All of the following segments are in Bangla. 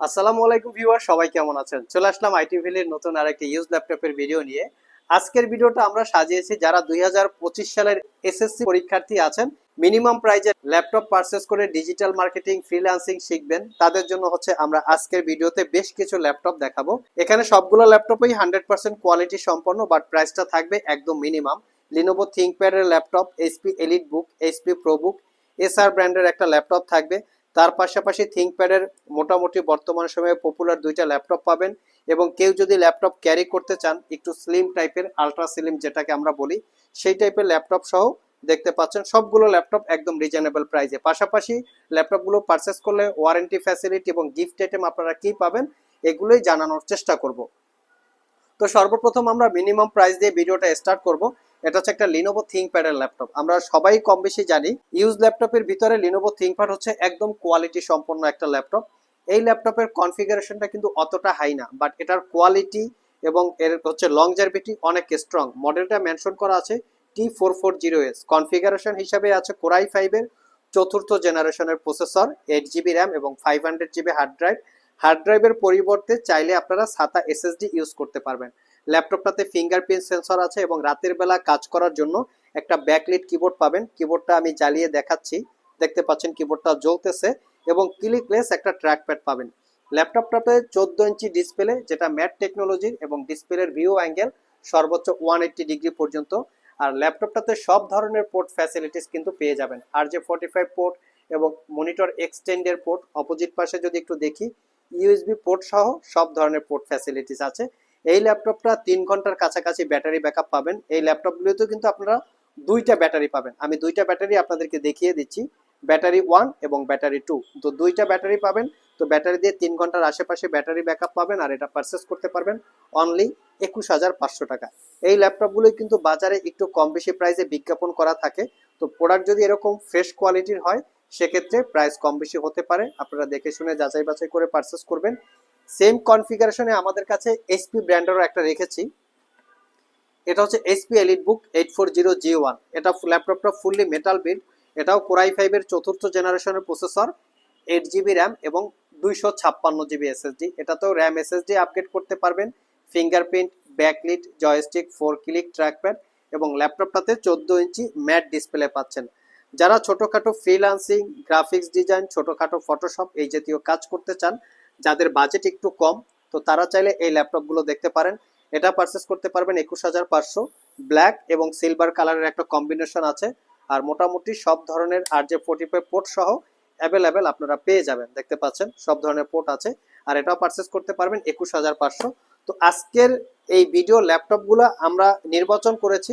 আসসালামু আলাইকুম ভিউয়ার, সবাই কেমন আছেন? চলে আসলাম আইটি ভ্যালির নতুন আরেকটি ইউজ ল্যাপটপের ভিডিও নিয়ে। আজকের ভিডিওটা আমরা সাজিয়েছি যারা দুই সালের এসএসসি পরীক্ষার্থী আছেন, মিনিমাম প্রাইজে ল্যাপটপ পারচেস করে ডিজিটাল মার্কেটিং ফ্রিল্যান্সিং শিখবেন। তাদের জন্য হচ্ছে আমরা আজকের ভিডিওতে বেশ কিছু ল্যাপটপ দেখাবো। এখানে সবগুলো ল্যাপটপই হান্ড্রেড পার্সেন্ট কোয়ালিটি সম্পন্ন বাট প্রাইসটা থাকবে একদম minimum. Lenovo থিঙ্কপ্যাডের laptop HP elite book HP ProBook Acer ব্র্যান্ডের একটা ল্যাপটপ থাকবে। তার পাশাপাশি থিঙ্কপ্যাডের মোটামুটি বর্তমান সময়ে পপুলার দুইটা ল্যাপটপ পাবেন এবং কেউ যদি ল্যাপটপ ক্যারি করতে চান, একটু স্লিম টাইপের আলট্রা স্লিম যেটাকে আমরা বলি, সেই টাইপের ল্যাপটপ সহ দেখতে পাচ্ছেন। সবগুলো ল্যাপটপ একদম রিজনেবল প্রাইসে পাশাপাশি ল্যাপটপগুলো পারচেস করলে ওয়ারেন্টি ফ্যাসিলিটি এবং গিফট আইটেম আপনারা কি পাবেন, এগুলোই জানানোর চেষ্টা করব। তো সর্বপ্রথম আমরা মিনিমাম প্রাইস দিয়ে ভিডিওটা স্টার্ট করব। এটা হচ্ছে একটা লিনোভো থিঙ্কপ্যাডের ল্যাপটপ আমরা সবাই কম বেশি জানি ইউজ ল্যাপটপের ভিতরে লিনোভো থিঙ্কপ্যাড হচ্ছে একদম কোয়ালিটি সম্পন্ন একটা ল্যাপটপ এই ল্যাপটপের কনফিগারেশনটা কিন্তু অতটা হাই না বাট এটার কোয়ালিটি এবং এর হচ্ছে লং লংজারভিটি অনেক স্ট্রং মডেলটা মেনশন করা আছে T four four zero S configuration হিসাবে আছে কোরাই ফাইভের চতুর্থ জেনারেশনের প্রসেসর এইট জিবি র্যাম এবং five hundred GB hard drive hard ড্রাইভের পরিবর্তে চাইলে আপনারা সাতা এসএসডি ইউজ করতে পারবেন। ল্যাপটপটাতে ফিঙ্গারপ্রিন্ট সেন্সর আছে এবং রাতের বেলা কাজ করার জন্য একটা ব্যাকলিট কিবোর্ড পাবেন। কিবোর্ডটা আমি জ্বালিয়ে দেখাচ্ছি। দেখতে পাচ্ছেন কিবোর্ডটা জ্বলতেছে এবং ক্লিকলেস একটা ট্র্যাকপ্যাড পাবেন। ল্যাপটপটাতে চোদ্দ ইঞ্চি ডিসপ্লে যেটা ম্যাট টেকনোলজির এবং ডিসপ্লের ভিউ অ্যাঙ্গেল সর্বোচ্চ ওয়ান এইট্টি ডিগ্রি পর্যন্ত। আর ল্যাপটপটাতে সব ধরনের পোর্ট ফ্যাসিলিটিস কিন্তু পেয়ে যাবেন। R J forty five port এবং মনিটর এক্সটেন্ডের পোর্ট অপোজিট পাশে যদি একটু দেখি ইউএসবি পোর্ট সহ সব ধরনের পোর্ট ফ্যাসিলিটিস আছে। এই ল্যাপটপটা তিন ঘণ্টার কাছাকাছি ব্যাটারি ব্যাকআপ পাবেন। এই ল্যাপটপগুলোতেও কিন্তু আপনারা দুইটা ব্যাটারি পাবেন। আমি দুইটা ব্যাটারি আপনাদেরকে দেখিয়ে দিচ্ছি। ব্যাটারি ওয়ান এবং ব্যাটারি টু। তো দুইটা ব্যাটারি পাবেন। তো ব্যাটারি দিয়ে তিন ঘণ্টার আশেপাশে ব্যাটারি ব্যাকআপ পাবেন আর এটা পারচেস করতে পারবেন অনলি একুশ হাজার পাঁচশো টাকা। এই ল্যাপটপগুলোই কিন্তু বাজারে একটু কম বেশি প্রাইসে বিজ্ঞাপন করা থাকে। তো প্রোডাক্ট যদি এরকম ফ্রেশ কোয়ালিটির হয়, সেক্ষেত্রে প্রাইস কম বেশি হতে পারে। আপনারা দেখে শুনে যাচাই বাছাই করে পারচেস করবেন। সেম কনফিগারেশনে আমাদের কাছে এসপি ব্র্যান্ডেরও একটা রেখেছি। এটা হচ্ছে SP elite book eight four zero G one এটা ল্যাপটপটা ফুললি মেটাল বিল্ড এটাও কোরাই ফাইভের চতুর্থ জেনারেশনের প্রসেসর এইট জিবি র্যাম এবং দুইশো ছাপ্পান্ন জিবি এসএসডি এটাতেও র্যাম এসএসডি আপগ্রেড করতে পারবেন। Fingerprint backlit joystick four click trackpad এবং ল্যাপটপটাতে চোদ্দ ইঞ্চি ম্যাট ডিসপ্লে পাচ্ছেন। যারা ছোটোখাটো ফ্রিলান্সিং গ্রাফিক্স ডিজাইন ছোটোখাটো ফটোশপ এই জাতীয় কাজ করতে চান যাদের বাজেট একটু কম, তো তারা চাইলে এই ল্যাপটপগুলো দেখতে পারেন। এটা পারচেস করতে পারবেন একুশ হাজার পাঁচশো। ব্ল্যাক এবং সিলভার কালারের একটা কম্বিনেশন আছে। আর মোটামুটি সব ধরনের আর যে ফোর্টি ফাইভ পোর্ট সহ অ্যাভেলেবেল আপনারা পেয়ে যাবেন। দেখতে পাচ্ছেন, সব ধরনের পোর্ট আছে। আর এটাও পারচেস করতে পারবেন একুশ হাজার পাঁচশো। তো আজকের এই ভিডিও ল্যাপটপগুলো আমরা নির্বাচন করেছি।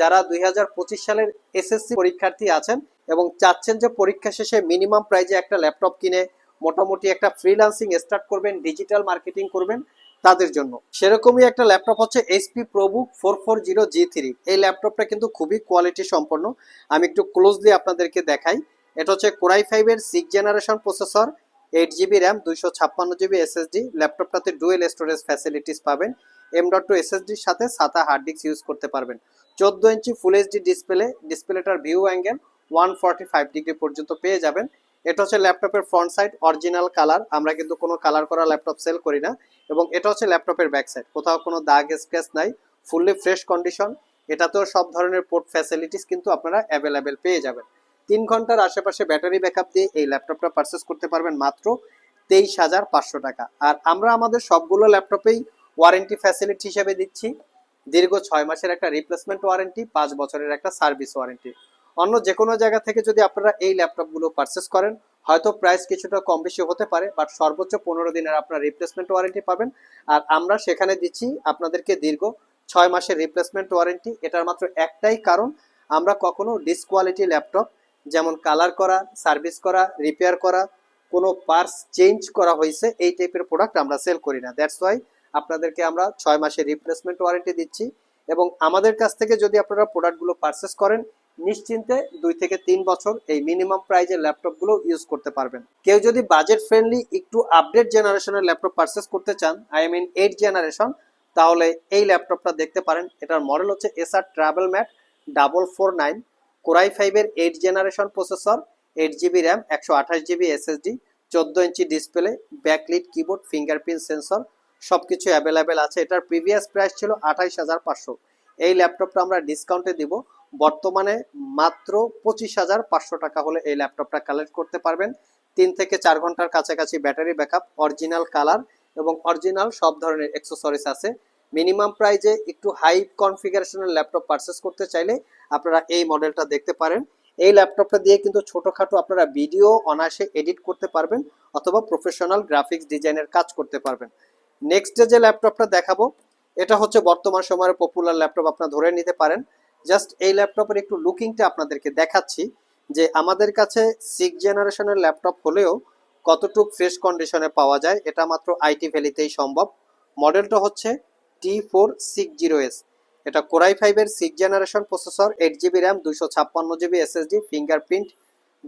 যারা দুই হাজার পঁচিশ সালের এসএসসি পরীক্ষার্থী আছেন এবং চাচ্ছেন যে পরীক্ষা শেষে মিনিমাম প্রাইজে একটা ল্যাপটপ কিনে মোটামুটি একটা ফ্রিল্যান্সিং স্টার্ট করবেন ডিজিটাল মার্কেটিং করবেন তাদের জন্য। সেরকমই একটা ল্যাপটপ হচ্ছে HP ProBook four four zero G three এই ল্যাপটপটা কিন্তু খুবই কোয়ালিটি সম্পন্ন। আমি একটু ক্লোজলি আপনাদেরকে দেখাই। এটা হচ্ছে কোরাই ফাইভের six generation processor eight GB RAM দুইশো ছাপ্পান্ন জিবি এসএসডি ল্যাপটপটাতে ডুয়েল স্টোরেজ ফ্যাসিলিটিস পাবেন। এম ডট টু এসএসডির সাথে সাতা হার্ড ডিস্ক ইউজ করতে পারবেন। চোদ্দ inch full HD display ডিসপ্লেটার view angle one forty five degree পর্যন্ত পেয়ে যাবেন। এটা হচ্ছে ল্যাপটপের ফ্রন্ট সাইড অরিজিনাল কালার আমরা কিন্তু কোনো কালার করা ল্যাপটপ সেল করি না। এবং এটা হচ্ছে ল্যাপটপের ব্যাক সাইড কোথাও কোনো দাগ স্ক্র্যাচ নাই। ফুললি ফ্রেশ কন্ডিশন এটাতেও সব ধরনের পোর্ট ফ্যাসিলিটিস কিন্তু আপনারা অ্যাভেলেবেল পেয়ে যাবেন। তিন ঘণ্টার আশেপাশে ব্যাটারি ব্যাকআপ দিয়ে এই ল্যাপটপটা পারচেস করতে পারবেন মাত্র তেইশ হাজার পাঁচশো টাকা। আর আমরা আমাদের সবগুলো ল্যাপটপেই ওয়ারেন্টি ফ্যাসিলিটি হিসেবে দিচ্ছি। দীর্ঘ ছয় মাসের একটা রিপ্লেসমেন্ট ওয়ারেন্টি পাঁচ বছরের একটা সার্ভিস ওয়ারেন্টি অন্য যে কোনো জায়গা থেকে যদি আপনারা এই ল্যাপটপগুলো পারচেস করেন, হয়তো প্রাইস কিছুটা কম বেশি হতে পারে বাট সর্বোচ্চ পনেরো দিনের আপনার রিপ্লেসমেন্ট ওয়ারেন্টি পাবেন। আর আমরা সেখানে দিচ্ছি আপনাদেরকে দীর্ঘ ছয় মাসের রিপ্লেসমেন্ট ওয়ারেন্টি এটার মাত্র একটাই কারণ, আমরা কখনো ডিসকোয়ালিটি ল্যাপটপ যেমন কালার করা সার্ভিস করা রিপেয়ার করা, কোনো পার্স চেঞ্জ করা হয়েছে, এই টাইপের প্রোডাক্ট আমরা সেল করি না। দ্যাটস ওয়াই আপনাদেরকে আমরা ছয় মাসের রিপ্লেসমেন্ট ওয়ারেন্টি দিচ্ছি। এবং আমাদের কাছ থেকে যদি আপনারা প্রোডাক্টগুলো পারচেস করেন নিশ্চিন্তে দুই থেকে তিন বছর এই মিনিমাম প্রাইজের ল্যাপটপগুলো ইউজ করতে পারবেন। কেউ যদি বাজেট ফ্রেন্ডলি একটু আপডেট জেনারেশনের ল্যাপটপ পারচেস করতে চান আই মিন এইট জেনারেশন তাহলে এই ল্যাপটপটা দেখতে পারেন। এটার মডেল হচ্ছে Acer TravelMate double four nine core i ফাইভের eight generation processor eight GB RAM একশো আঠাশ জিবি এসএসডি চোদ্দ inch display backlit keyboard fingerprint sensor সব কিছু অ্যাভেলেবেল আছে। এটার প্রিভিয়াস প্রাইস ছিল আঠাইশ হাজার পাঁচশো। এই ল্যাপটপটা আমরা ডিসকাউন্টে দিব। বর্তমানে মাত্র পঁচিশ হাজার পাঁচশো টাকা হলে এই ল্যাপটপটা কালেক্ট করতে পারবেন। তিন থেকে চার ঘণ্টার কাছাকাছি ব্যাটারি ব্যাকআপ, অরিজিনাল কালার এবং অরিজিনাল সব ধরনের অ্যাক্সেসরিজ আছে। মিনিমাম প্রাইজে একটু হাই কনফিগারেশনের ল্যাপটপ পারচেস করতে চাইলে আপনারা এই মডেলটা দেখতে পারেন। এই ল্যাপটপটা দিয়ে কিন্তু ছোটখাটো আপনারা ভিডিও অনায়াসে এডিট করতে পারবেন অথবা প্রফেশনাল গ্রাফিক্স ডিজাইনের কাজ করতে পারবেন। নেক্সট ডে যে ল্যাপটপটা দেখাবো, এটা হচ্ছে বর্তমান সময়ের পপুলার ল্যাপটপ, আপনারা ধরে নিতে পারেন। জাস্ট এই ল্যাপটপের একটু লুকিংটা আপনাদেরকে দেখাচ্ছি, যে আমাদের কাছে সিক্স জেনারেশনের ল্যাপটপ হলেও কতটুক ফ্রেশ কন্ডিশনে পাওয়া যায়, এটা মাত্র আইটি ভ্যালিতেই সম্ভব। মডেলটা হচ্ছে T four six zero S এটা কোরাই ফাইভের six generation processor eight GB RAM দুশো ছাপ্পান্ন GB SSD fingerprint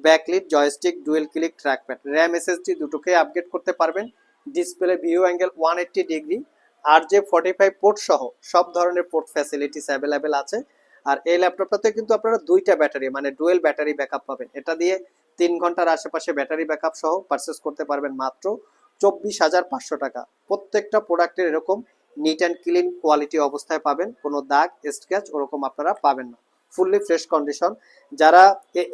backlit joystick dual click trackpad RAM SSD দুটোকে আপগ্রেড করতে পারবেন। Display view angle one eighty degree R J forty five port সহ, সব ধরনের পোর্ট ফ্যাসিলিটিস অ্যাভেলেবেল আছে। আর এই ল্যাপটপটাতে কিন্তু আপনারা দুইটা ব্যাটারি মানে ডুয়েল ব্যাটারি ব্যাকআপ পাবেন। এটা দিয়ে তিন ঘণ্টার আশেপাশে ব্যাটারি ব্যাকআপ সহ পারচেস করতে পারবেন মাত্র চব্বিশ হাজার পাঁচশো টাকা। প্রত্যেকটা প্রোডাক্টের এরকম নিট অ্যান্ড ক্লিন কোয়ালিটি অবস্থায় পাবেন, কোনো দাগ স্ক্র্যাচ ওরকম আপনারা পাবেন না। ফুললি ফ্রেশ কন্ডিশন যারা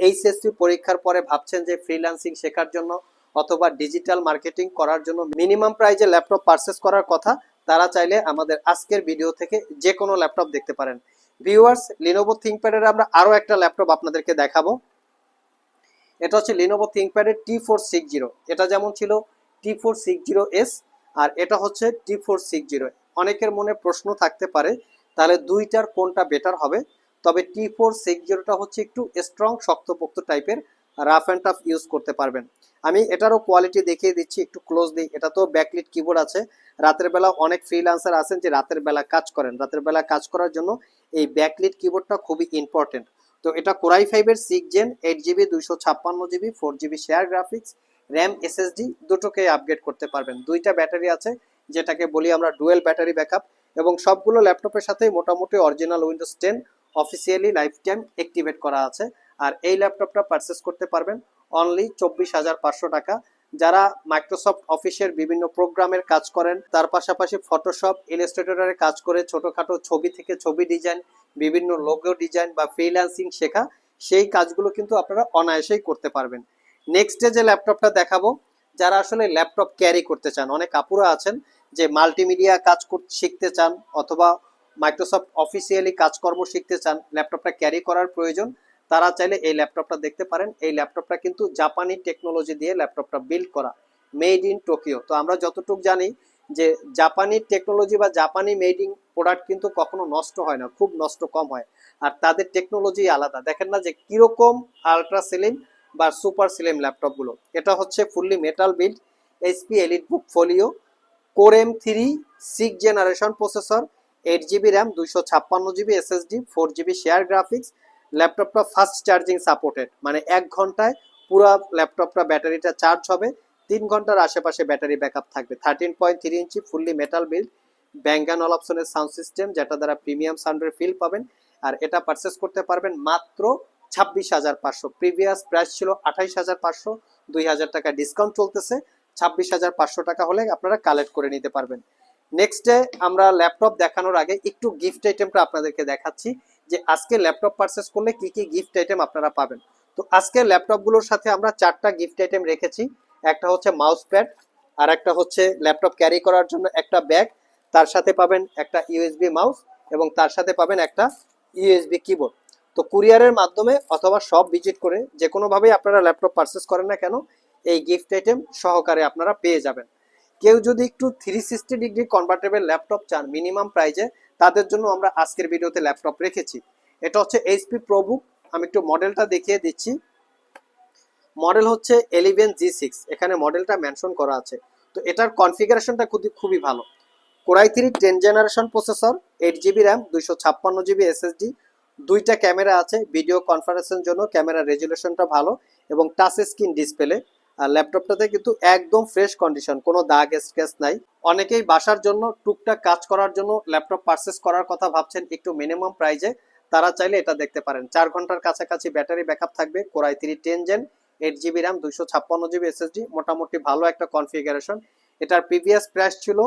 এইচএসসি পরীক্ষার পরে ভাবছেন যে ফ্রিল্যান্সিং শেখার জন্য অথবা ডিজিটাল মার্কেটিং করার জন্য মিনিমাম প্রাইজে ল্যাপটপ পারচেস করার কথা তারা চাইলে আমাদের আজকের ভিডিও থেকে যে কোনো ল্যাপটপ দেখতে পারেন। ভিউয়ার্স লিনোভো থিঙ্কপ্যাডের আমরা আরও একটা ল্যাপটপ আপনাদেরকে দেখাবো। এটা হচ্ছে লিনোভো থিঙ্কপ্যাডের টি ফোর সিক্স জিরো এটা যেমন ছিল T four six zero S আর এটা হচ্ছে টি ফোর সিক্স জিরো অনেকের মনে প্রশ্ন থাকতে পারে, তাহলে দুইটার কোনটা বেটার হবে? তবে টি ফোর সিক্স জিরোটা হচ্ছে একটু স্ট্রং শক্তপোক্ত টাইপের রাফ অ্যান্ড টাফ ইউজ করতে পারবেন। আমি এটারও কোয়ালিটি দেখিয়ে দিচ্ছি, একটু ক্লোজ দিই। এটা তো ব্যাকলিট কিবোর্ড আছে। রাতের বেলা অনেক ফ্রিল্যান্সার আছেন যে রাতের বেলা কাজ করেন। রাতের বেলা কাজ করার জন্য এই ব্যাকলিট কিবোর্ডটা খুবই ইম্পর্টেন্ট তো এটা কোরাই ফাইভের সিক্স জেন এইট জিবি দুইশো ছাপ্পান্ন GB four GB share graphics RAM SSD দুটোকে আপগ্রেড করতে পারবেন। দুইটা ব্যাটারি আছে, যেটাকে বলি আমরা ডুয়েল ব্যাটারি ব্যাকআপ এবং সবগুলো ল্যাপটপের সাথেই মোটামুটি original Windows ten officially life time activate করা আছে। আর এই ল্যাপটপটা পারচেস করতে পারবেন অনলি চব্বিশ হাজার পাঁচশো টাকা। যারা মাইক্রোসফট অফিসের বিভিন্ন প্রোগ্রামের কাজ করেন, তার পাশাপাশি ফটোশপ ইলাস্ট্রেটরের কাজ করে ছোটখাটো ছবি থেকে ছবি ডিজাইন বিভিন্ন লোগো ডিজাইন বা ফ্রিল্যান্সিং শেখা, সেই কাজগুলো কিন্তু আপনারা অনায়াসেই করতে পারবেন। নেক্সট যে ল্যাপটপটা দেখাবো, যারা আসলে ল্যাপটপ ক্যারি করতে চান, অনেক আপুরা আছেন যে মাল্টিমিডিয়া কাজ শিখতে চান অথবা মাইক্রোসফট অফিসিয়ালি কাজকর্ম শিখতে চান, ল্যাপটপটা ক্যারি করার প্রয়োজন। তারা চাইলে এই ল্যাপটপটা দেখতে পারেন। এই ল্যাপটপটা কিন্তু জাপানি টেকনোলজি দিয়ে ল্যাপটপটা বিল্ড করা। মেড ইন টোকিও তো আমরা যতটুকু জানি যে জাপানি টেকনোলজি বা জাপানি মেড ইন প্রোডাক্ট কিন্তু কখনো নষ্ট হয় না, খুব নষ্ট কম হয়। আর তাদের টেকনোলজি আলাদা। দেখেন না যে কীরকম আলট্রা সিলিম বা সুপার সিলিম ল্যাপটপগুলো। এটা হচ্ছে fully metal build HP elite book folio core M three six generation processor eight GB RAM দুইশো ছাপ্পান্ন GB SSD four GB share graphics ল্যাপটপটা ফাস্ট চার্জিং সাপোর্টেড মানে এক ঘন্টায় পুরো ল্যাপটপটা ব্যাটারিটা চার্জ হবে, তিন ঘণ্টার আশেপাশে ব্যাটারি ব্যাকআপ থাকবে। Thirteen point three inch fully metal build ব্যাঙ্গান অল অপশনের সাউন্ড সিস্টেম যেটা দ্বারা প্রিমিয়াম সাউন্ডের ফিল পাবেন, আর এটা পারচেস করতে পারবেন মাত্র ছাব্বিশ হাজার পাঁচশো। প্রিভিয়াস প্রাইস ছিল আঠাইশ হাজার পাঁচশো, দুই হাজার টাকা ডিসকাউন্ট চলতেছে, ছাব্বিশ হাজার পাঁচশো টাকা হলে আপনারা কালেক্ট করে নিতে পারবেন। নেক্সটে আমরা ল্যাপটপ দেখানোর আগে একটু গিফট আইটেমটা আপনাদেরকে দেখাচ্ছি। যে আজকে ল্যাপটপ পারচেস করলে কি কি গিফট আইটেম আপনারা পাবেন। তো আজকে ল্যাপটপগুলোর সাথে আমরা চারটা গিফট আইটেম রেখেছি। একটা হচ্ছে মাউস প্যাড আর একটা হচ্ছে ল্যাপটপ ক্যারি করার জন্য একটা ব্যাগ তার সাথে পাবেন একটা ইউএসবি মাউস এবং তার সাথে পাবেন একটা ইউএসবি কিবোর্ড তো কুরিয়ারের মাধ্যমে অথবা সব ভিজিট করে যে কোনোভাবেই আপনারা ল্যাপটপ পারচেস করেন না কেন, এই গিফট আইটেম সহকারে আপনারা পেয়ে যাবেন। কেউ যদি একটু three sixty degree convertible laptop চান মিনিমাম প্রাইজে তাদের জন্য আমরা আজকের ভিডিওতে ল্যাপটপ রেখেছি। এটা হচ্ছে এইচপি প্রবুক আমি একটু মডেলটা দেখিয়ে দিচ্ছি। মডেল হচ্ছে এলিভেন জি সিক্স এখানে মডেলটা মেনশন করা আছে। তো এটার কনফিগারেশনটা খুবই খুবই ভালো। Core i three ten generation processor eight GB RAM দুইশো ছাপ্পান্ন জিবি এসএসডি দুইটা ক্যামেরা আছে ভিডিও কনফারেন্সের জন্য ক্যামেরা রেজুলেশনটা ভালো এবং টাচ স্ক্রিন ডিসপ্লে ল্যাপটপটাতে কিন্তু একদম ফ্রেশ কন্ডিশন কোনো দাগ স্ক্র্যাচ নাই। অনেকেই বাসার জন্য টুকটাক কাজ করার জন্য ল্যাপটপ পারচেস করার কথা ভাবছেন একটু মিনিমাম প্রাইজে তারা চাইলে এটা দেখতে পারেন। চার ঘণ্টার কাছাকাছি ব্যাটারি ব্যাকআপ থাকবে core i three ten gen eight GB RAM দুইশো ছাপ্পান্ন জিবি এসএসডি মোটামুটি ভালো একটা কনফিগারেশন এটার প্রিভিয়াস প্রাইস ছিল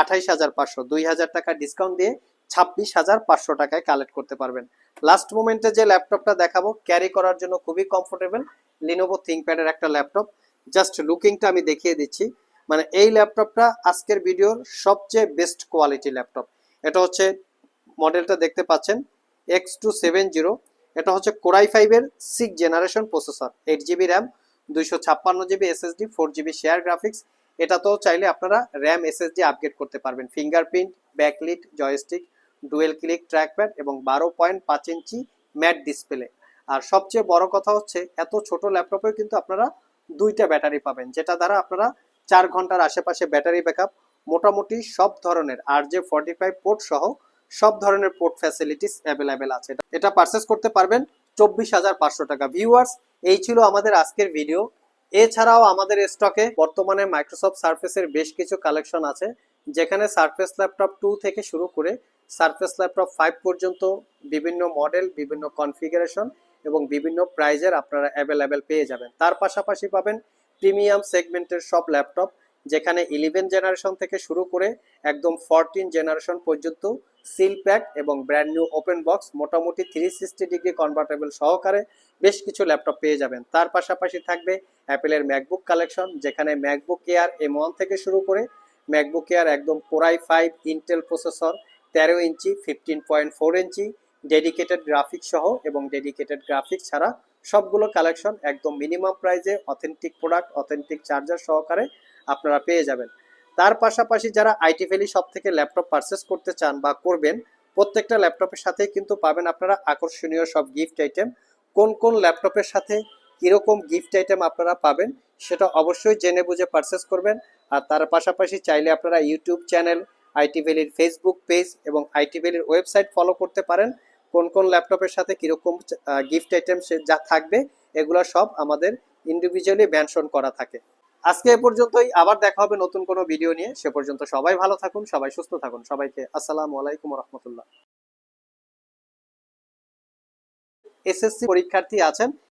আঠাইশ হাজার পাঁচশো। দুই হাজার টাকা ডিসকাউন্ট দিয়ে ছাব্বিশ হাজার পাঁচশো টাকায় কালেক্ট করতে পারবেন। লাস্ট মোমেন্টে যে ল্যাপটপটা দেখাবো ক্যারি করার জন্য খুবই কমফোর্টেবল লিনোভো থিঙ্কপ্যাডের একটা ল্যাপটপ। জাস্ট লুকিংটা আমি দেখিয়ে দিচ্ছি। মানে এই ল্যাপটপটা আজকের ভিডিওর সবচেয়ে বেস্ট কোয়ালিটি ল্যাপটপ। এটা হচ্ছে মডেলটা দেখতে পাচ্ছেন এক্স টু সেভেন জিরো এটা হচ্ছে কোরাই ফাইভের six generation processor eight GB RAM দুইশো ছাপ্পান্ন GB SSD four GB share graphics এটা তো চাইলে আপনারা র্যাম এসএসডি আপগ্রেড করতে পারবেন। Fingerprint backlit joystick dual click trackpad এবং বারো পয়েন্ট পাঁচ ইঞ্চি ম্যাট ডিসপ্লে আর সবচেয়ে বড় কথা হচ্ছে, এত ছোট ল্যাপটপেও কিন্তু আপনারা দুইটা ব্যাটারি পাবেন, যেটা দ্বারা আপনারা চার ঘণ্টার আশেপাশে ব্যাটারি ব্যাকআপ মোটামুটি সব ধরনের আর যে ফর্টি ফাইভ পোর্ট সহ সব ধরনের পোর্ট ফ্যাসিলিটিস অ্যাভেলেবেল আছে। এটা পারচেস করতে পারবেন চব্বিশ হাজার পাঁচশো টাকা। ভিউয়ার্স এই ছিল আমাদের আজকের ভিডিও এছাড়াও আমাদের স্টকে বর্তমানে মাইক্রোসফট সার্ফেসের বেশ কিছু কালেকশন আছে, যেখানে সার্ফেস ল্যাপটপ টু থেকে শুরু করে সার্ফেস ল্যাপটপ ফাইভ পর্যন্ত বিভিন্ন মডেল বিভিন্ন কনফিগারেশন এবং বিভিন্ন প্রাইজের আপনারা অ্যাভেলেবেল পেয়ে যাবেন। তার পাশাপাশি পাবেন প্রিমিয়াম সেগমেন্টের সব ল্যাপটপ যেখানে ইলেভেন জেনারেশন থেকে শুরু করে একদম ফরটিন জেনারেশন পর্যন্ত সিল প্যাক এবং ব্র্যান্ড নিউ ওপেন বক্স মোটামুটি থ্রি সিক্সটি ডিগ্রি কনভার্টেবল সহকারে বেশ কিছু ল্যাপটপ পেয়ে যাবেন। তার পাশাপাশি থাকবে অ্যাপেলের ম্যাকবুক কালেকশন যেখানে ম্যাকবুক এয়ার এম ওয়ান থেকে শুরু করে ম্যাকবুক এয়ার একদম core i five Intel processor তেরো inch fifteen point four inch dedicated graphics সহ এবং ডেডিকেটেড গ্রাফিক্স ছাড়া সবগুলো কালেকশন একদম মিনিমাম প্রাইসে অথেন্টিক প্রোডাক্ট অথেন্টিক চার্জার সহকারে আপনারা পেয়ে যাবেন। তার পাশাপাশি যারা আইটি ভ্যালি শপ থেকে ল্যাপটপ পারচেস করতে চান বা করবেন, প্রত্যেকটা ল্যাপটপের সাথে কিন্তু পাবেন আপনারা আকর্ষণীয় সব গিফট আইটেম কোন কোন ল্যাপটপের সাথে কীরকম গিফট আইটেম আপনারা পাবেন, সেটা অবশ্যই জেনে বুঝে পারচেস করবেন। আর তার পাশাপাশি চাইলে আপনারা ইউটিউব চ্যানেল আইটি ভ্যালির ফেসবুক পেজ এবং আইটি ভ্যালির ওয়েবসাইট ফলো করতে পারেন। কোন কোন ল্যাপটপের সাথে কীরকম গিফট আইটেম যা থাকবে, এগুলো সব আমাদের ইন্ডিভিজুয়ালি মেনশন করা থাকে। আজকে এ পর্যন্তই, আবার দেখা হবে নতুন কোনো ভিডিও নিয়ে। সে পর্যন্ত সবাই ভালো থাকুন, সবাই সুস্থ থাকুন। সবাইকে আসসালামু আলাইকুম রহমতুল্লাহ। এসএসসি পরীক্ষার্থী আছেন।